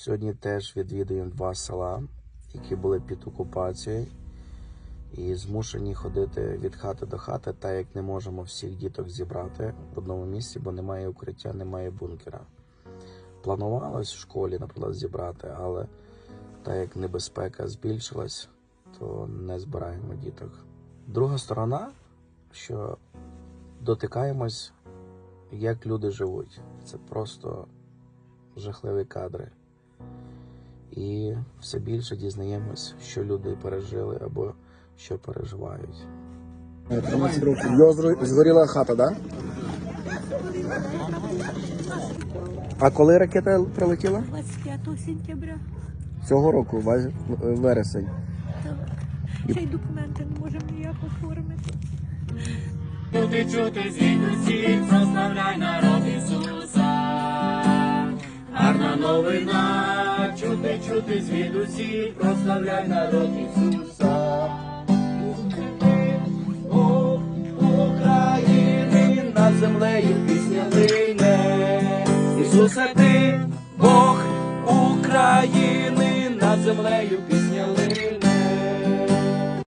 Сьогодні теж відвідуємо два села, які були під окупацією, і змушені ходити від хати до хати, так як не можемо всіх діток зібрати в одному місці, бо немає укриття, немає бункера. Планувалось в школі, наприклад, зібрати, але так як небезпека збільшилась, то не збираємо діток. Друга сторона, що дотикаємось, як люди живуть. Це просто жахливі кадри. І все більше дізнаємось, що люди пережили або що переживають. 13 років. Його згоріла хата, так? А коли ракета прилетіла? 25 сентября. Цього року, ве- вересень. Так. Ще й документи не можемо ніяк оформити. Чути, чути звідусі, прославляй народ Ісуса. Гарна новина, чути, чути звідусі, прославляй народ Ісуса. О, України над землею пісня лине. Ісусе ти, Бог України, над землею пісня лине.